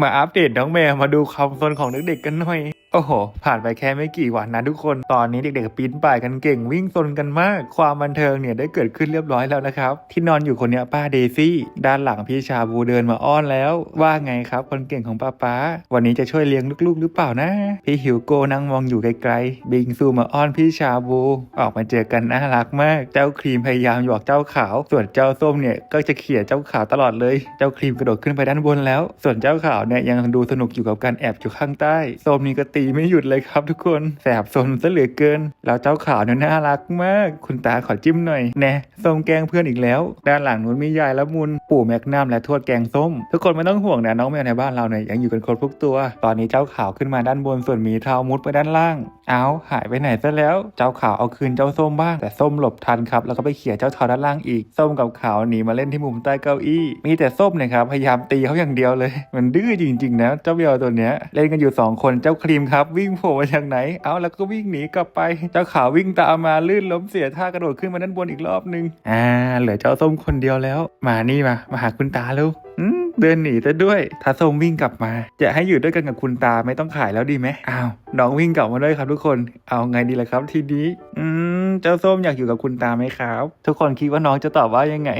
มาอัปเดตน้องแมวมาดูความซนของเด็กๆกันหน่อย โอ้โห ผ่านไปแค่ไม่กี่วันนะทุกคน ตอนนี้เด็กๆปีนป่ายกันเก่งวิ่งซนกันมาก ความบันเทิงเนี่ยได้เกิดขึ้นเรียบร้อยแล้วนะครับ ที่นอนอยู่คนเนี้ยป้าเดซี่ ด้านหลังพี่ชาบูเดินมาอ้อนแล้ว ว่าไงครับ คนเก่งของป้าป้า วันนี้จะช่วยเลี้ยงลูกๆ หรือเปล่านะ พี่ฮิวโกนั่งมองอยู่ไกลๆ บิงซูมาอ้อนพี่ชาบู ออกมาเจอกันน่ารักมาก เจ้าครีมพยายามหยอกเจ้าขาว ส่วนเจ้าส้มเนี่ยก็จะเขี่ยเจ้าขาวตลอดเลย เจ้าครีมกระโดดขึ้นไปด้านบนแล้ว ส่วนเจ้าขาวเนี่ยยังดูสนุกอยู่กับการแอบอยู่ข้างใต้โซมนี่ก็ตีไม่หยุดเลยครับทุกคนแสบโซนซะเหลือเกิน แล้วเจ้าขาวเนี่ยน่ารักมาก คุณตาขอจิ้มหน่อยแน่โซมแกล้งเพื่อนอีกแล้ว ด้านหลังนู้นมียายละมุน ปู่แมกนัมและทวดแกงส้ม ทุกคนไม่ต้องห่วงนะน้องแมวในบ้านเราเนี่ยยังอยู่กันครบทุกตัว ตอนนี้เจ้าขาวขึ้นมาด้านบนส่วนหมีเทามุดไปด้านล่าง เอาหายไปไหนซะแล้ว เจ้าขาวเอาคืนเจ้าส้มบ้าง แต่ส้มหลบทันครับแล้วก็ไปเขี่ยเจ้าเทาด้านล่างอีก ส้มกับขาวหนีมาเล่นที่มุมใต้เก้าอี้ มีแต่ส้มเนะครับพยายามตีเขาอย่างเดียวเลย มันดื้อจริงๆนะเจ้าเบียวตัวเนี้ยเล่นกันอยู่สองคนเจ้าครีมครับวิ่งโผล่มาจากไหน เอาแล้วก็วิ่งหนีกลับไป เจ้าขาววิ่งตามมาลื่นล้มเสียท่ากระโดดขึ้นมาด้านบนอีกรอบนึงอ่าเหลือเจ้าส้มคนเดียวแล้ว มานี่มามาหาคุณตาลูกเดินหนีซะด้วยท้าส้มวิ่งกลับมาจะให้อยู่ด้วยกันกับคุณตาไม่ต้องขายแล้วดีไหมอ้าวน้องวิ่งกลับมาด้วยครับทุกคน เอาไงดีล่ะครับทีนี้ อืมเจ้าส้มอยากอยู่กับคุณตาไหมครับ ทุกคนคิดว่าน้องจะตอบว่ายังไง